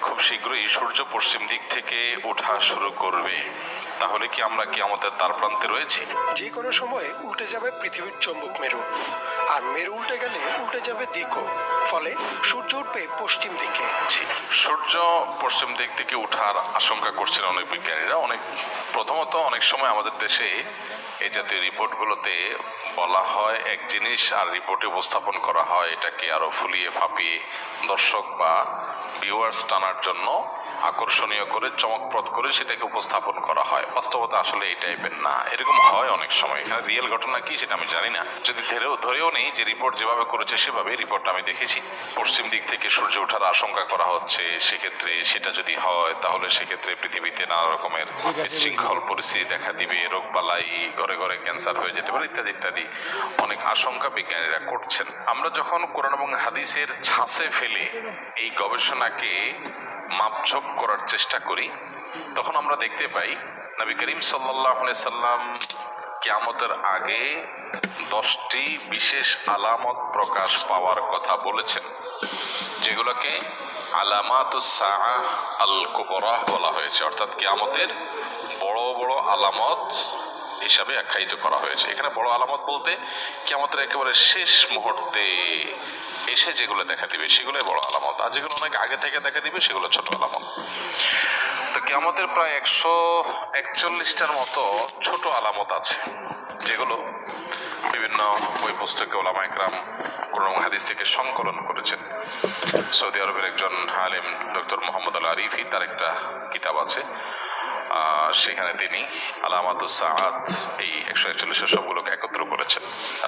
খুব শীঘ্রই সূর্য পশ্চিম দিক থেকে ওঠা শুরু করবে। তাহলে কি আমরা কি আমাদের তার প্রান্তে রয়েছি? যে কোনো সময়ে উল্টে যাবে পৃথিবীর চৌম্বক মেরু। আর মেরু উল্টে গেলে উল্টে যাবে দিকও। ফলে সূর্য উঠবে পশ্চিম দিকে। সূর্য পশ্চিম দিক থেকে ওঠার আশঙ্কা করছেন অনেক বিজ্ঞানীরা। অনেক প্রথমত অনেক সময় আমাদের দেশে এই জাতীয় রিপোর্টগুলোতে বলা হয় এক জিনিস আর রিপোর্টে উপস্থাপন করা হয় এটাকে আরও ফুলিয়ে ফাঁপিয়ে দর্শক বা ভিউয়ার্স টানার জন্য আকর্ষণীয় করে চমকপ্রদ করে সেটাকে উপস্থাপন করা হয়। বাস্তবতা আসলে এই টাইপের না। এরকম হয় অনেক সময়। এখানে রিয়েল ঘটনা কি সেটা আমি জানি না। যদি ধরেও ধরেও নেই যে রিপোর্ট যেভাবে করেছে সেভাবে রিপোর্টটা আমি দেখেছি। পশ্চিম দিক থেকে সূর্য ওঠার আশঙ্কা করা হচ্ছে। সেক্ষেত্রে সেটা যদি হয়, তাহলে সেক্ষেত্রে পৃথিবীতে নানা রকমের বিশৃঙ্খল পরিস্থিতি দেখা দিবে। রোগ বালাই, ঘরে ঘরে ক্যান্সার হয়ে যেতে পারে ইত্যাদি ইত্যাদি। অনেক আশঙ্কা বিজ্ঞানীরা করছেন। আমরা যখন কোরআন এবং হাদিসের ছাঁচে ফেলে এই গবেষণাকে মাপঝোপ করার চেষ্টা করি, তখন আমরা দেখতে পাই নবী করিম সাল্লাহ সাল্লাম কিয়ামতের আগে দশটি বিশেষ আলামত প্রকাশ পাওয়ার কথা বলেছেন, যেগুলোকে আলামাত আল কুবরাহ বলা হয়েছে। অর্থাৎ কেয়ামতের বড় বড় আলামত হিসাবে আখ্যায়িত করা হয়েছে। এখানে বড় আলামত বলতে কিয়ামতের একেবারে শেষ মুহূর্তে এসে যেগুলো দেখা দিবে সেগুলো বড় আলামত। আর যেগুলো অনেক আগে থেকে দেখা দিবে, সেগুলো ছোট আলামত। তো কিয়ামতের প্রায় একশো একচল্লিশটার মতো ছোট আলামত আছে, যেগুলো বিভিন্ন বই পুস্তকে ওলামা একরাম কোরআন হাদিস থেকে সংকলন করেছেন। সৌদি আরবের একজন আলিম ডক্টর মোহাম্মদ আল আরিফি, তার একটা কিতাব আছে। সেখানে তিনি আলামাতুস সাআত, এই একশো একচল্লিশের সবগুলোকে একত্র করেছেন।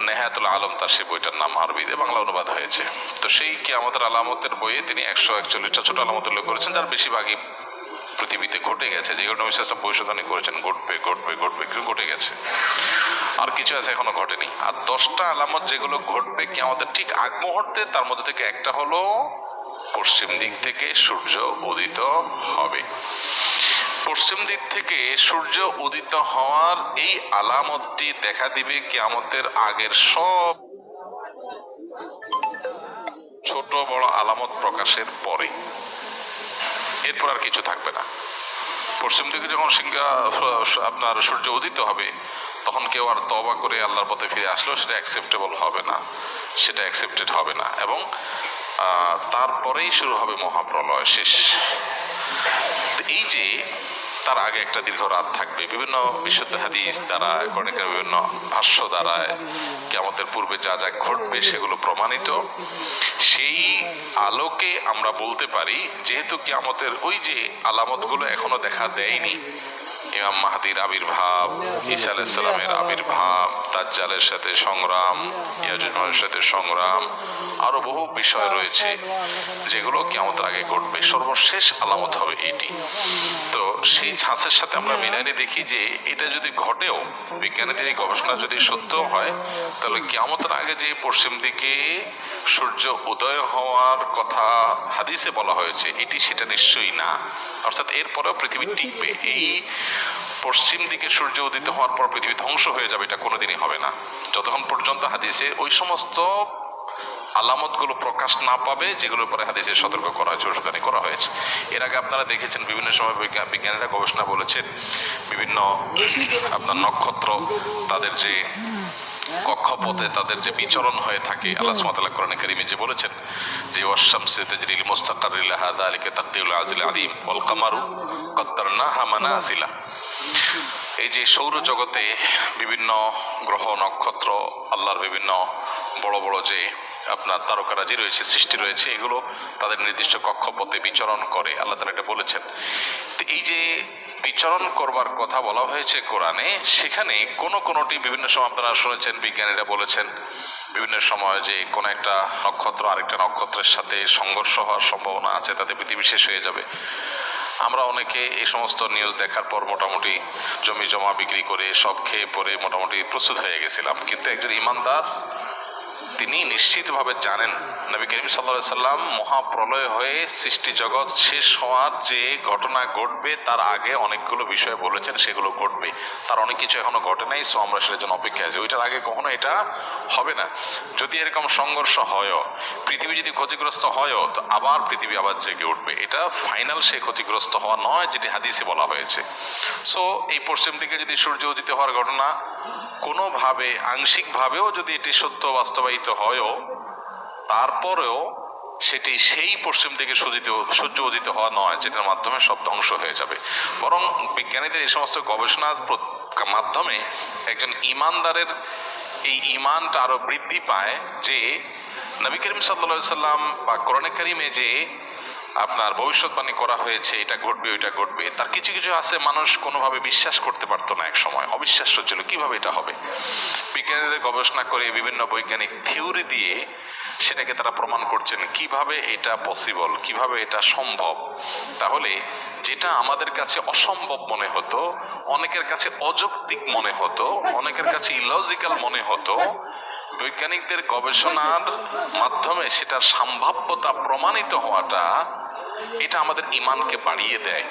নেহায়াতুল আলম তার সেই বইটার নাম আরবিতে বাংলা অনুবাদ হয়েছে। তো সেই কি আমাদের আলামতের বইয়ে তিনি একশো একচল্লিশটা ছোট আলামত উল্লেখ করেছেন, যার বেশিরভাগই পৃথিবীতে ঘটে গেছে। যে ঘটনা বিশ্বাস পরিশোধনী করেছেন, ঘটবে ঘটবে ঘটবে কিছু ঘটে গেছে। আর কিছু আছে এখনও ঘটেনি। আর দশটা আলামত যেগুলো ঘটবে কি আমাদের ঠিক আগ মুহূর্তে, তার মধ্যে থেকে একটা হলো পশ্চিম দিক থেকে সূর্য উদিত হবে। পশ্চিম দিক থেকে সূর্য উদিত হওয়ার এই আলামতটি দেখা দিবে কিয়ামতের আগের সব ছোট বড় আলামত প্রকাশের পরে। এরপর আর কিছু থাকবে না। পশ্চিম দিকে যখন সিংহা, আপনার সূর্য উদিত হবে, তখন কেউ আর তবা করে আল্লাহর পথে ফিরে আসলেও সেটা অ্যাকসেপ্টেবল হবে না। সেটা অ্যাকসেপ্টেড হবে না এবং তারপরেই শুরু হবে মহাপ্রলয় শেষ। এই যে তার আগে একটা দীর্ঘ রাত থাকবে। বিভিন্ন বিশুদ্ধ হাদিস দ্বারা কর্ণিকার বিভিন্ন ভাষ্য দ্বারায় কেমতের পূর্বে যা যা ঘটবে সেগুলো প্রমাণিত। সেই আলোকে আমরা বলতে পারি, যেহেতু কিয়ামতের ওই যে আলামতগুলো এখনও দেখা দেয়নি, ইমাম মাহাদির আবির্ভাব, ঈসা আলাইসালামের আবির্ভাব তাজ্জালের সাথে সংগ্রাম, ইয়াজুজমানের সাথে সংগ্রাম, আরও বহু বিষয় রয়েছে যেগুলো কিয়ামতের আগে ঘটবে। সর্বশেষ আলামত হবে এটি। তো সেই ছাঁচের সাথে আমরা মিলাইনে দেখি যে এটা যদি ঘটেও বিজ্ঞানীদের এই গবেষণা যদি সত্য হয় তাহলে কিয়ামতের আগে যে পশ্চিম দিকে সূর্য উদয় হওয়ার কথা হাদিসে বলা হয়েছে এটি সেটা নিশ্চয়ই না। অর্থাৎ এরপরেও পৃথিবী টিকবে। এই পশ্চিম দিকে সূর্য উদিত হওয়ার পর পৃথিবী ধ্বংস হয়ে যাবে এটা কোনোদিনই হবে না। যতক্ষণ পর্যন্ত হাদিসে ওই সমস্ত আলামতগুলো প্রকাশ না পাবে, যেগুলোর পরে হাদিসে সতর্ক করা হয়েছে করা হয়েছে। এর আগে আপনারা দেখেছেন, বিভিন্ন সময় বৈজ্ঞা- বিজ্ঞানীরা গবেষণা বলেছেন, বিভিন্ন আপনার নক্ষত্র তাদের যে কক্ষপথে তাদের যে বিচরণ হয়ে থাকে, আল্লাহ সুবহানাহু কোরআন কারীমে যে বলেছেন যে ওয়াশামসি তাজরি লিমুস্তাকাররিল লাহা যালিকা তাকদীরুল আজিল আলিম ওয়াল কামারু কদ্দারনাহা মানাজিলা এই যে সৌর জগতে বিভিন্ন গ্রহ, নক্ষত্র, আল্লাহর বিভিন্ন বড় বড় যে আপনার তারকারাজি রয়েছে, সৃষ্টি রয়েছে, এগুলো তাদের নির্দিষ্ট কক্ষপথে বিচরণ করে আল্লাহ তালা এটা বলেছেন। তো এই যে বিচরণ করবার কথা বলা হয়েছে কোরআনে, সেখানে কোন কোনটি বিভিন্ন সময় আপনারা শুনেছেন, বিজ্ঞানীরা বলেছেন, বিভিন্ন সময় যে কোন একটা নক্ষত্র আরেকটা নক্ষত্রের সাথে সংঘর্ষ হওয়ার সম্ভাবনা আছে, তাতে পৃথিবী শেষ হয়ে যাবে। আমরা অনেকে এই সমস্ত নিউজ দেখার পর মোটামুটি জমি জমা বিক্রি করে সব খেয়ে পরে মোটামুটি প্রস্তুত হয়ে গেছিলাম। কিন্তু একজন ইমানদার তিনি নিশ্চিতভাবে জানেন নবী করিম সাল্লা সাল্লাম মহাপ্রলয় হয়ে সৃষ্টি জগৎ শেষ হওয়ার যে ঘটনা ঘটবে, তার আগে অনেকগুলো বিষয় বলেছেন, সেগুলো ঘটবে। তার অনেক কিছু এখনও ঘটে নাই সো আমরা সেটার জন্য অপেক্ষা আছি। ওইটার আগে কখনো এটা হবে না। যদি এরকম সংঘর্ষ হয়ও, পৃথিবী যদি ক্ষতিগ্রস্ত হয়ও, তো আবার পৃথিবী আবার জেগে উঠবে। এটা ফাইনাল সে ক্ষতিগ্রস্ত হওয়া নয়, যেটি হাদিসে বলা হয়েছে। সো এই পশ্চিম দিকে যদি সূর্য উদিত হওয়ার ঘটনা কোনোভাবে, আংশিকভাবেও যদি এটি সত্য বাস্তবায়িত হয়ও, তারপরেও সেটি সেই পশ্চিম দিকে সূর্য সূর্য উদিত হওয়া নয়, যেটার মাধ্যমে সব ধ্বংস হয়ে যাবে। বরং বিজ্ঞানীদের এই সমস্ত গবেষণার মাধ্যমে একজন ইমানদারের এই ইমানটা আরও বৃদ্ধি পায় যে, নবী করিম সাল্লা সাল্লাম বা কোরআনে কারিমে যে আপনার ভবিষ্যৎবাণী করা হয়েছে, এটা ঘটবে, ওইটা ঘটবে। তার কিছু কিছু আছে, মানুষ কোনোভাবে বিশ্বাস করতে পারতো না এক সময়। অবিশ্বাস্য ছিল, কীভাবে এটা হবে? বিজ্ঞানীদের গবেষণা করে বিভিন্ন বৈজ্ঞানিক থিওরি দিয়ে সেটাকে তারা প্রমাণ করছেন, কীভাবে এটা পসিবল কীভাবে এটা সম্ভব? তাহলে যেটা আমাদের কাছে অসম্ভব মনে হতো, অনেকের কাছে অযৌক্তিক মনে হতো, অনেকের কাছে ইলজিক্যাল মনে হতো, বৈজ্ঞানিকদের গবেষণার মাধ্যমে সেটার সম্ভাব্যতা প্রমাণিত হওয়াটা এটা আমাদের ইমানকে বাড়িয়ে দেয়।